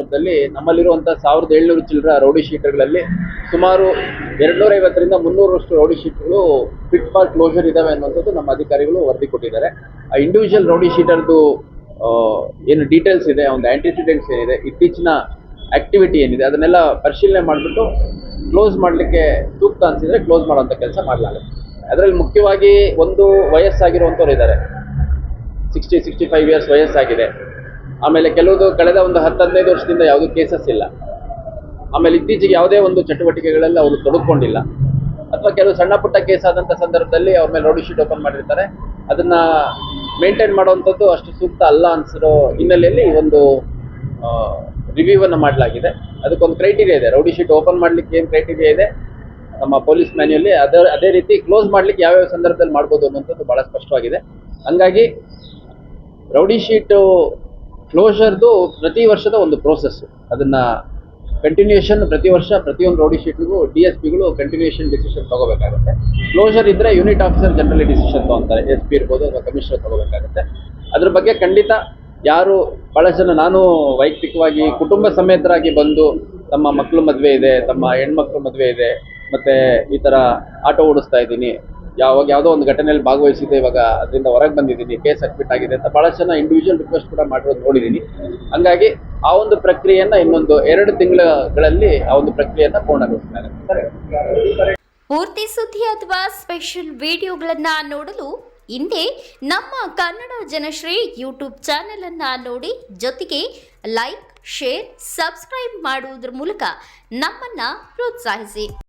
ಸಂದರ್ಭದಲ್ಲಿ ನಮ್ಮಲ್ಲಿರುವಂತಹ ಸಾವಿರದ ಏಳ್ನೂರು ಚಿಲ್ಲರ ರೌಡಿ ಶೀಟರ್ಗಳಲ್ಲಿ ಸುಮಾರು ಎರಡ್ನೂರ ಐವತ್ತರಿಂದ ಮುನ್ನೂರಷ್ಟು ರೌಡಿ ಶೀಟ್ಗಳು ಫಿಟ್ ಫಾರ್ ಕ್ಲೋಸರ್ ಇದಾವೆ ಅನ್ನುವಂಥದ್ದು ನಮ್ಮ ಅಧಿಕಾರಿಗಳು ವರದಿ ಕೊಟ್ಟಿದ್ದಾರೆ. ಆ ಇಂಡಿವಿಜುವಲ್ ರೌಡಿ ಶೀಟರ್ದು ಏನು ಡೀಟೇಲ್ಸ್ ಇದೆ, ಒಂದು ಆಂಟಿಸಿಡೆಂಟ್ಸ್ ಏನಿದೆ, ಇತ್ತೀಚಿನ ಆಕ್ಟಿವಿಟಿ ಏನಿದೆ, ಅದನ್ನೆಲ್ಲ ಪರಿಶೀಲನೆ ಮಾಡಿಬಿಟ್ಟು ಕ್ಲೋಸ್ ಮಾಡಲಿಕ್ಕೆ ಸೂಕ್ತ ಅನಿಸಿದ್ರೆ ಕ್ಲೋಸ್ ಮಾಡುವಂಥ ಕೆಲಸ ಮಾಡಲಾಗುತ್ತೆ. ಅದರಲ್ಲಿ ಮುಖ್ಯವಾಗಿ ಒಂದು ವಯಸ್ಸಾಗಿರುವಂಥವ್ರು ಇದ್ದಾರೆ. ಸಿಕ್ಸ್ಟಿ ಸಿಕ್ಸ್ಟಿ ಫೈವ್ ಇಯರ್ಸ್ ವಯಸ್ಸಾಗಿದೆ. ಆಮೇಲೆ ಕೆಲವುದು ಕಳೆದ ಒಂದು ಹತ್ತು ಹದಿನೈದು ವರ್ಷದಿಂದ ಯಾವುದೂ ಕೇಸಸ್ ಇಲ್ಲ. ಆಮೇಲೆ ಇತ್ತೀಚೆಗೆ ಯಾವುದೇ ಒಂದು ಚಟುವಟಿಕೆಗಳಲ್ಲಿ ಅವರು ತೊಡಕೊಂಡಿಲ್ಲ. ಅಥವಾ ಕೆಲವು ಸಣ್ಣ ಪುಟ್ಟ ಕೇಸ್ ಆದಂಥ ಸಂದರ್ಭದಲ್ಲಿ ಅವ್ರ ಮೇಲೆ ರೋಡಿ ಶೀಟ್ ಓಪನ್ ಮಾಡಿರ್ತಾರೆ. ಅದನ್ನ ಮೇಂಟೈನ್ ಮಾಡುವಂಥದ್ದು ಅಷ್ಟು ಸೂಕ್ತ ಅಲ್ಲ ಅನ್ಸಿರೋ ಹಿನ್ನೆಲೆಯಲ್ಲಿ ಒಂದು ರಿವ್ಯೂವನ್ನು ಮಾಡಲಾಗಿದೆ. ಅದಕ್ಕೊಂದು ಕ್ರೈಟೀರಿಯಾ ಇದೆ. ರೌಡಿ ಶೀಟ್ ಓಪನ್ ಮಾಡ್ಲಿಕ್ಕೆ ಏನು ಕ್ರೈಟೀರಿಯಾ ಇದೆ? ನಮ್ಮ ಪೊಲೀಸ್ ಮ್ಯಾನ್ಯಲ್ಲಿ ಅದೇ ಅದೇ ರೀತಿ ಕ್ಲೋಸ್ ಮಾಡ್ಲಿಕ್ಕೆ ಯಾವ್ಯಾವ ಸಂದರ್ಭದಲ್ಲಿ ಮಾಡ್ಬೋದು ಅನ್ನುವಂಥದ್ದು ಭಾಳ ಸ್ಪಷ್ಟವಾಗಿದೆ. ಹಂಗಾಗಿ ರೌಡಿ ಶೀಟು ಕ್ಲೋಷರ್ದು ಪ್ರತಿ ವರ್ಷದ ಒಂದು ಪ್ರೋಸೆಸ್ ಅದನ್ನ ಕಂಟಿನ್ಯೂಷನ್ ಪ್ರತಿ ವರ್ಷ ಪ್ರತಿಯೊಂದು ರೌಡಿ ಶೀಟ್ಗೂ ಡಿ ಎಸ್ ಪಿಗಳು ಕಂಟಿನ್ಯೂಷನ್ ಡಿಸಿಷನ್ ತಗೋಬೇಕಾಗುತ್ತೆ. ಕ್ಲೋಷರ್ ಇದ್ರೆ ಯೂನಿಟ್ ಆಫೀಸರ್ ಜನರಲಿ ಡಿಸಿಷನ್ ತಗೊಂತಾರೆ. ಎಸ್ ಪಿ ಇರ್ಬೋದು ಅಥವಾ ಕಮಿಷನರ್ ತಗೋಬೇಕಾಗುತ್ತೆ. ಅದ್ರ ಬಗ್ಗೆ ಖಂಡಿತ ಯಾರು ಬಹಳ ಜನ ನಾನು ವೈಯಕ್ತಿಕವಾಗಿ ಕುಟುಂಬ ಸಮೇತರಾಗಿ ಬಂದು ತಮ್ಮ ಮಕ್ಕಳು ಮದುವೆ ಇದೆ, ತಮ್ಮ ಹೆಣ್ಮಕ್ಳು ಮದುವೆ ಇದೆ, ಮತ್ತೆ ಈ ತರ ಆಟೋ ಓಡಿಸ್ತಾ ಇದ್ದೀನಿ ಯಾವಾಗ ಯಾವುದೋ ಒಂದು ಘಟನೆಯಲ್ಲಿ ಭಾಗವಹಿಸಿದ್ದೆ, ಇವಾಗ ಅದರಿಂದ ಹೊರಗೆ ಬಂದಿದ್ದೀನಿ, ಕೇಸ್ ಅಡ್ಮಿಟ್ ಆಗಿದೆ ಅಂತ ಬಹಳ ಜನ ಇಂಡಿವಿಜುವಲ್ ರಿಕ್ವೆಸ್ಟ್ ಕೂಡ ಮಾಡಿರೋದು ನೋಡಿದ್ದೀನಿ ಹಂಗಾಗಿ ಆ ಒಂದು ಪ್ರಕ್ರಿಯೆಯನ್ನ ಇನ್ನೊಂದು ಎರಡು ತಿಂಗಳುಗಳಲ್ಲಿ ಆ ಒಂದು ಪ್ರಕ್ರಿಯೆಯನ್ನ ಪೂರ್ಣಗೊಳಿಸ್ತಾರೆ. ಪೂರ್ತಿ ಸುದ್ದಿ ಅಥವಾ ಸ್ಪೆಷಲ್ ವಿಡಿಯೋಗಳನ್ನ ನೋಡಲು ಹಿಂದೆ ನಮ್ಮ ಕನ್ನಡ ಜನಶ್ರೀ ಯೂಟ್ಯೂಬ್ ಚಾನೆಲ್ ಅನ್ನ ನೋಡಿ, ಜೊತೆಗೆ ಲೈಕ್ ಶೇರ್ ಸಬ್ಸ್ಕ್ರೈಬ್ ಮಾಡುವುದರ ಮೂಲಕ ನಮ್ಮನ್ನ ಪ್ರೋತ್ಸಾಹಿಸಿ.